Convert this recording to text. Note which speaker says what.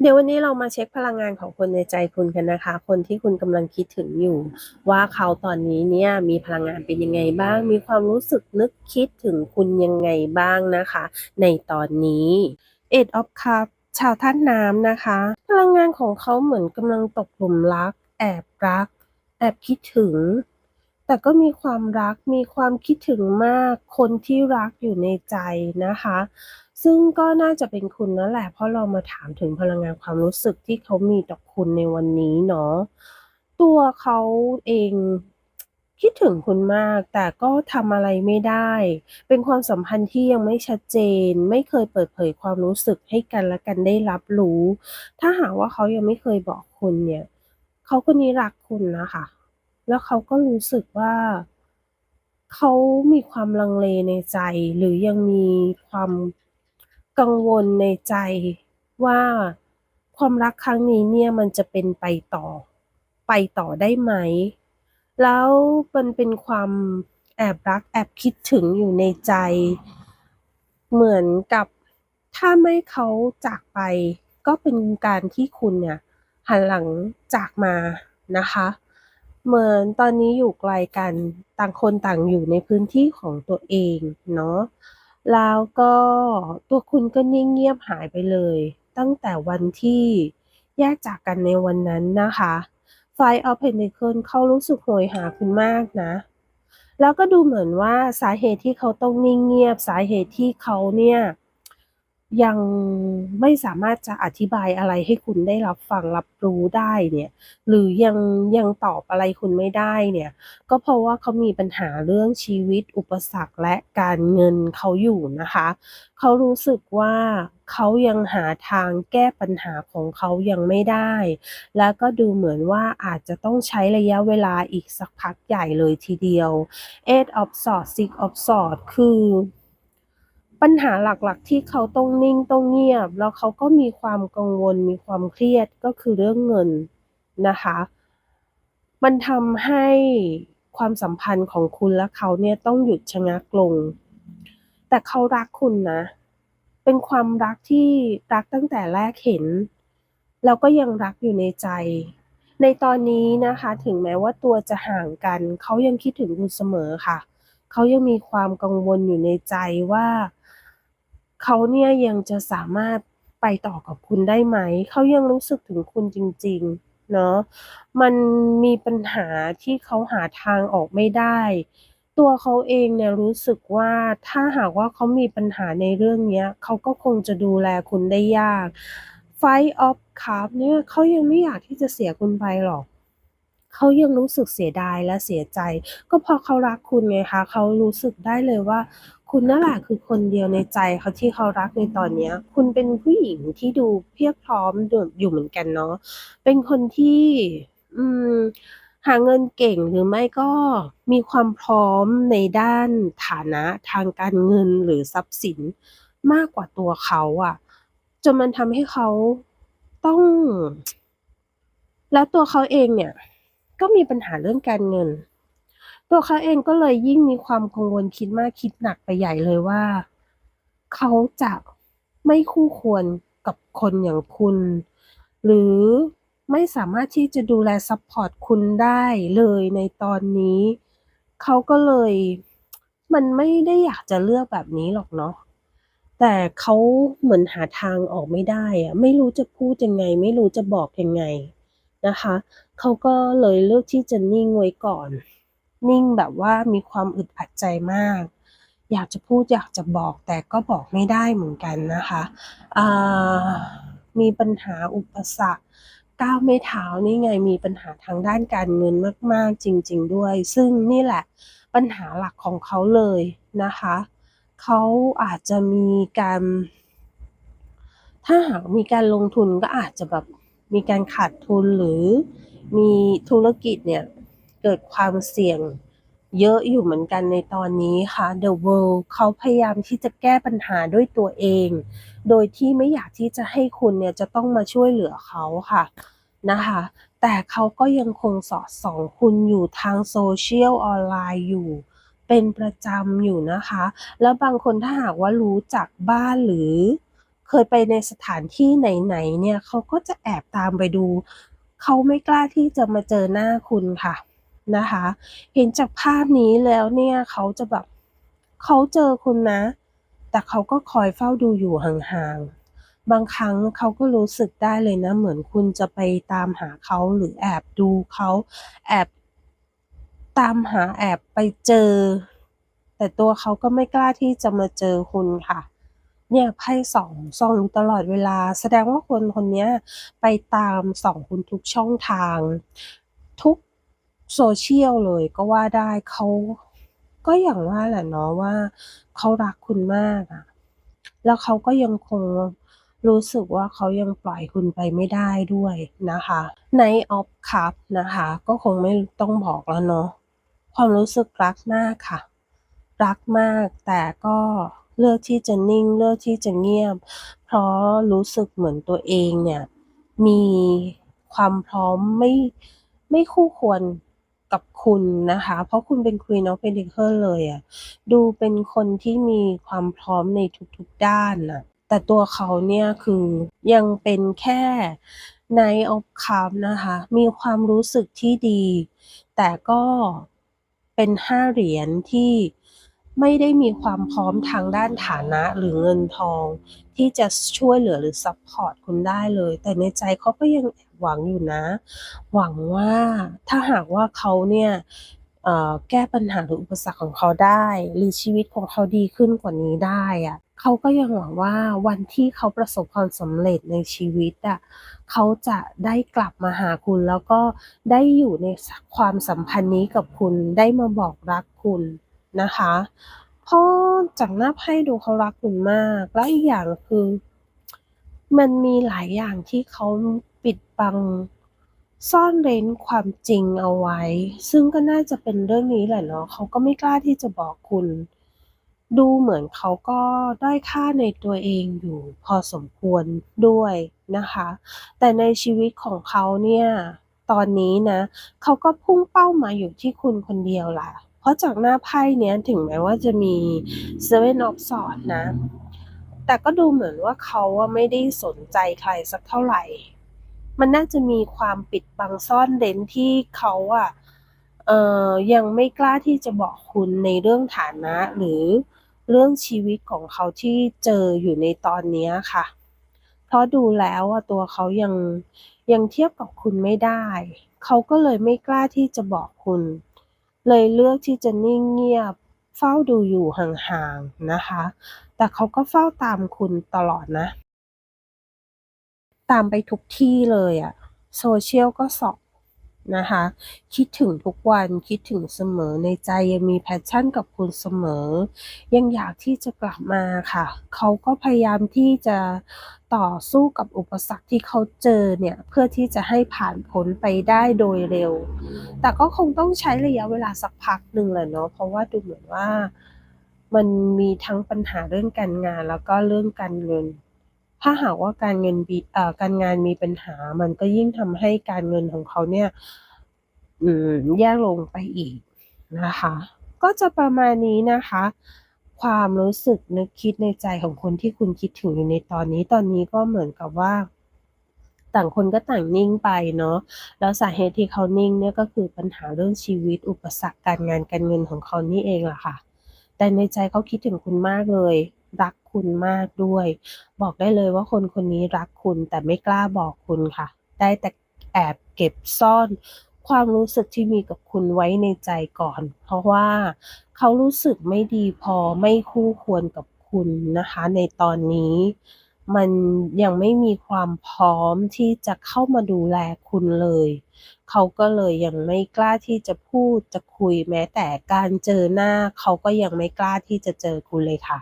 Speaker 1: เดี๋ยววันนี้เรามาเช็คพลังงานของคนในใจคุณกันนะคะ คนที่คุณกำลังคิดถึงอยู่ ว่าเขาตอนนี้เนี่ยมีพลังงานเป็นยังไงบ้าง มีความรู้สึกนึกคิดถึงคุณยังไงบ้างนะคะ ในตอนนี้ Eight of Cup ชาวท่านน้ำนะคะ พลังงานของเขาเหมือนกำลังตกหลุมรัก แอบรัก แอบคิดถึง แต่ก็มีความรักมีความคิดถึงมากคนที่รักอยู่ในใจนะคะ ซึ่งก็น่าจะเป็นคุณนั่นแหละ เพราะเรามาถามถึงพลังงานความรู้สึกที่เขามีต่อคุณในวันนี้เนาะตัวเขาเองคิดถึงคุณมาก แต่ก็ทำอะไรไม่ได้ เป็นความสัมพันธ์ที่ยังไม่ชัดเจน ไม่เคยเปิดเผยความรู้สึกให้กันและกันได้รับรู้ ถ้าหากว่าเขายังไม่เคยบอกคุณเนี่ยเขาคนนี้รักคุณนะคะ แล้วเขาก็รู้สึกว่าเขามีความลังเลในใจ หรือยังมีความ กังวลในใจว่าความรักครั้งนี้เนี่ยมันจะเป็นไปต่อ ไปต่อได้ไหม แล้วมันเป็นความแอบรักแอบคิดถึงอยู่ในใจ เหมือนกับถ้าไม่เขาจากไป ก็เป็นการที่คุณเนี่ยหันหลังจากมานะคะ เหมือนตอนนี้อยู่ไกลกันต่างคนต่างอยู่ในพื้นที่ของตัวเองเนาะ แล้วก็ตัวคุณก็นิ่งเงียบหายไปเลย ตั้งแต่วันที่แยกจากกันในวันนั้นนะคะ Five of Pentacles เขารู้สึกโหยหาคุณมากนะ แล้วก็ดูเหมือนว่าสาเหตุที่เขาต้องนิ่งเงียบ สาเหตุที่เขาเนี่ย ยังไม่สามารถจะอธิบายอะไรให้คุณได้รับฟังรับรู้ได้เนี่ย หรือยังยังตอบอะไรคุณไม่ได้เนี่ย ก็เพราะว่าเขามีปัญหาเรื่องชีวิตอุปสรรคและการเงินเขาอยู่นะคะ เขารู้สึกว่าเขายังหาทางแก้ปัญหาของเขายังไม่ได้ แล้วก็ดูเหมือนว่าอาจจะต้องใช้ระยะเวลาอีกสักพักใหญ่เลยทีเดียว Eight of Swords Six of Swords คือ ปัญหาหลักๆ ที่เขาต้องนิ่งต้องเงียบ แล้วเขาก็มีความกังวล มีความเครียดก็คือเรื่องเงินนะคะ มันทำให้ความสัมพันธ์ของคุณและเขาเนี่ยต้องหยุดชะงักลง แต่เขารักคุณนะ เป็นความรักที่รักตั้งแต่แรกเห็น แล้วก็ยังรักอยู่ในใจ ในตอนนี้นะคะ ถึงแม้ว่าตัวจะห่างกัน เขายังคิดถึงคุณเสมอค่ะ เขายังมีความกังวลอยู่ในใจว่า เขาเนี่ยยังจะสามารถไปต่อกับคุณได้ไหม เขายังรู้สึกถึงคุณจริง ๆ เนาะ มันมีปัญหาที่เขาหาทางออกไม่ได้ ตัวเขาเองเนี่ยรู้สึกว่าถ้าหากว่าเขามีปัญหาในเรื่องนี้เขาก็คงจะดูแลคุณได้ยาก Five of Cups เนี่ยเขายังไม่อยากที่จะเสียคุณไปหรอกเขายังรู้สึกเสียดายและเสียใจ ก็เพราะเขารักคุณไงคะเขารู้สึกได้เลยว่า คุณนั่นแหละคือคนเดียวในใจเขาที่เขารักในตอนเนี้ย คุณเป็นผู้หญิงที่ดูเพียบพร้อมอยู่เหมือนกันเนาะเป็นคนที่ อืมหาเงินเก่งหรือไม่ก็มีความพร้อมในด้านฐานะทางการเงินหรือทรัพย์สินมากกว่าตัวเขาอะจนมันทำให้เขาต้อง แล้วตัวเขาเองเนี่ย ก็มีปัญหาเรื่องการเงิน ตัวเขาเองก็เลยยิ่งมีความกังวลคิดมากคิดหนักไปใหญ่เลยว่า เขาจะไม่คู่ควรกับคนอย่างคุณ หรือไม่สามารถที่จะดูแลซัปพอร์ตคุณได้เลยในตอนนี้ เขาก็เลยมันไม่ได้อยากจะเลือกแบบนี้หรอกเนาะแต่เขาเหมือนหาทางออกไม่ได้อะไม่รู้จะพูดยังไง ไม่รู้จะบอกยังไงนะคะ เขาก็เลยเลือกที่จะนิ่งไว้ก่อน นิ่งแบบว่ามีความอึดอัดใจมาก อยากจะพูดอยากจะบอกแต่ก็บอกไม่ได้เหมือนกันนะคะมีปัญหาอุปสรรคก้าวไม่เท้านี่ไงมีปัญหาทางด้านการเงินมาก ๆ จริง ๆ ด้วย ซึ่งนี่แหละปัญหาหลักของเขาเลยนะคะเขาอาจจะมีการ ถ้าหากมีการลงทุนก็อาจจะแบบมีการขาดทุนหรือมีธุรกิจเนี่ยเกิดความเสี่ยง เยอะอยู่เหมือนกันในตอนนี้ค่ะ The World เขาพยายามที่จะแก้ปัญหาด้วยตัวเอง โดยที่ไม่อยากที่จะให้คุณเนี่ยจะต้องมาช่วยเหลือเขาค่ะนะคะ แต่เขาก็ยังคงสอดส่องคุณอยู่ทางโซเชียลออนไลน์อยู่ เป็นประจำอยู่นะคะ แล้วบางคนถ้าหากว่ารู้จักบ้านหรือเคยไปในสถานที่ไหนๆเนี่ยเขาก็จะแอบตามไปดู เขาไม่กล้าที่จะมาเจอหน้าคุณค่ะ นะคะ เห็นจากภาพนี้แล้วเนี่ยเขาจะแบบเขาเจอคุณนะ แต่เขาก็คอยเฝ้าดูอยู่ห่างๆ บางครั้งเขาก็รู้สึกได้เลยนะ เหมือนคุณจะไปตามหาเขาหรือแอบดูเขาแอบตามหาแอบไปเจอ แต่ตัวเขาก็ไม่กล้าที่จะมาเจอคุณค่ะ เนี่ยไพ่สองส่องอยู่ตลอดเวลา แสดงว่าคนคนนี้ไปตามส่องคุณทุกช่องทาง ทุก social เลยก็ว่าได้เขาก็อย่างว่าแหละเนาะว่าเขารักคุณมากอะแล้วเขาก็ยังคงรู้สึกว่าเขายังปล่อยคุณไปไม่ได้ด้วยนะคะ Knight of Cups นะคะ ก็คงไม่ต้องบอกแล้วเนาะความรู้สึกรักมากค่ะ รักมากแต่ก็เลือกที่จะนิ่ง เลือกที่จะเงียบ เพราะรู้สึกเหมือนตัวเองเนี่ย มีความพร้อมไม่ไม่คู่ควร กับคุณนะคะ เพราะคุณเป็น Queen of Pentacles เลยอะดูเป็นคนที่มีความพร้อมในทุกๆด้านน่ะแต่ตัวเขาเนี่ยคือยังเป็นแค่ Knight of Cups นะคะ มีความรู้สึกที่ดี แต่ก็เป็น5เหรียญที่ไม่ได้มีความพร้อมทางด้านฐานะหรือเงินทอง ที่จะช่วยเหลือหรือซัปพอร์ตคุณได้เลย แต่ในใจเขาก็ยังแอบ หวังอยู่นะ หวังว่าถ้าหากว่าเขาเนี่ยแก้ปัญหาหรืออุปสรรคของเขาได้ หรือชีวิตของเขาดีขึ้นกว่านี้ได้อะเขาก็ยังหวังว่าวันที่เขาประสบความสำเร็จในชีวิตอะเขาจะได้กลับมาหาคุณ แล้วก็ได้อยู่ในความสัมพันธ์นี้กับคุณได้มาบอกรักคุณนะคะเพราะจากหน้าไพ่ดูเขารักคุณมาก แล้วอีกอย่างคือ มันมีหลายอย่างที่เขา ปิดบัง ซ่อนเร้นความจริงเอาไว้ ซึ่งก็น่าจะเป็นเรื่องนี้แหละเนาะเขาก็ไม่กล้าที่จะบอกคุณ ดูเหมือนเขาก็ด้อยค่าในตัวเองอยู่ พอสมควรด้วยนะคะ แต่ในชีวิตของเขาเนี่ยตอนนี้นะเขาก็พุ่งเป้ามาอยู่ที่คุณคนเดียวแหละเพราะจากหน้าไพ่เนี้ยถึงแม้ว่าจะมี Seven of Swords นะ แต่ก็ดูเหมือนว่าเขาไม่ได้สนใจใครสักเท่าไหร่ มันน่าจะมีความปิดบังซ่อนเร้นที่เขาอะเอ่อยังไม่กล้าที่จะบอกคุณในเรื่องฐานะ หรือเรื่องชีวิตของเขาที่เจออยู่ในตอนนี้ค่ะ เพราะดูแล้วอะตัวเขายังยังเทียบกับคุณไม่ได้ เขาก็เลยไม่กล้าที่จะบอกคุณ เลยเลือกที่จะนิ่งเงียบเฝ้าดูอยู่ห่างๆนะคะ แต่เขาก็เฝ้าตามคุณตลอดนะ ตามไปทุกที่เลยอะ social ก็สองนะคะ คิดถึงทุกวันคิดถึงเสมอในใจยังมี passion กับคุณเสมอ ยังอยากที่จะกลับมาค่ะ เขาก็พยายามที่จะต่อสู้กับอุปสรรคที่เขาเจอเนี่ยเพื่อที่จะให้ผ่านพ้นไปได้โดยเร็ว แต่ก็คงต้องใช้ระยะเวลาสักพักหนึ่งแหละเนาะเพราะว่าดูเหมือนว่ามันมีทั้งปัญหาเรื่องการงานแล้วก็เรื่องการเงิน ถ้าหากว่าการเงินบีเอ่อการงานมีปัญหา มันก็ยิ่งทำให้การเงินของเขาเนี่ยแย่ลงไปอีกนะคะ ก็จะประมาณนี้นะคะ ความรู้สึกนึกคิดในใจของคนที่คุณคิดถึงอยู่ในตอนนี้ตอนนี้ก็เหมือนกับว่าต่างคนก็ต่างนิ่งไปเนาะ แล้วสาเหตุที่เขานิ่งเนี่ยก็คือปัญหาเรื่องชีวิต อุปสรรคการงานการเงินของเขานี่เองแหละค่ะ แต่ในใจเขาคิดถึงคุณมากเลย รักคุณมากด้วย บอกได้เลยว่าคนคนนี้รักคุณแต่ไม่กล้าบอกคุณค่ะ ได้แต่แอบเก็บซ่อนความรู้สึกที่มีกับคุณไว้ในใจก่อน เพราะว่าเขารู้สึกไม่ดีพอไม่คู่ควรกับคุณนะคะ ในตอนนี้มันยังไม่มีความพร้อมที่จะเข้ามาดูแลคุณเลย เขาก็เลยยังไม่กล้าที่จะพูดจะคุยแม้แต่การเจอหน้า เขาก็ยังไม่กล้าที่จะเจอคุณเลยค่ะ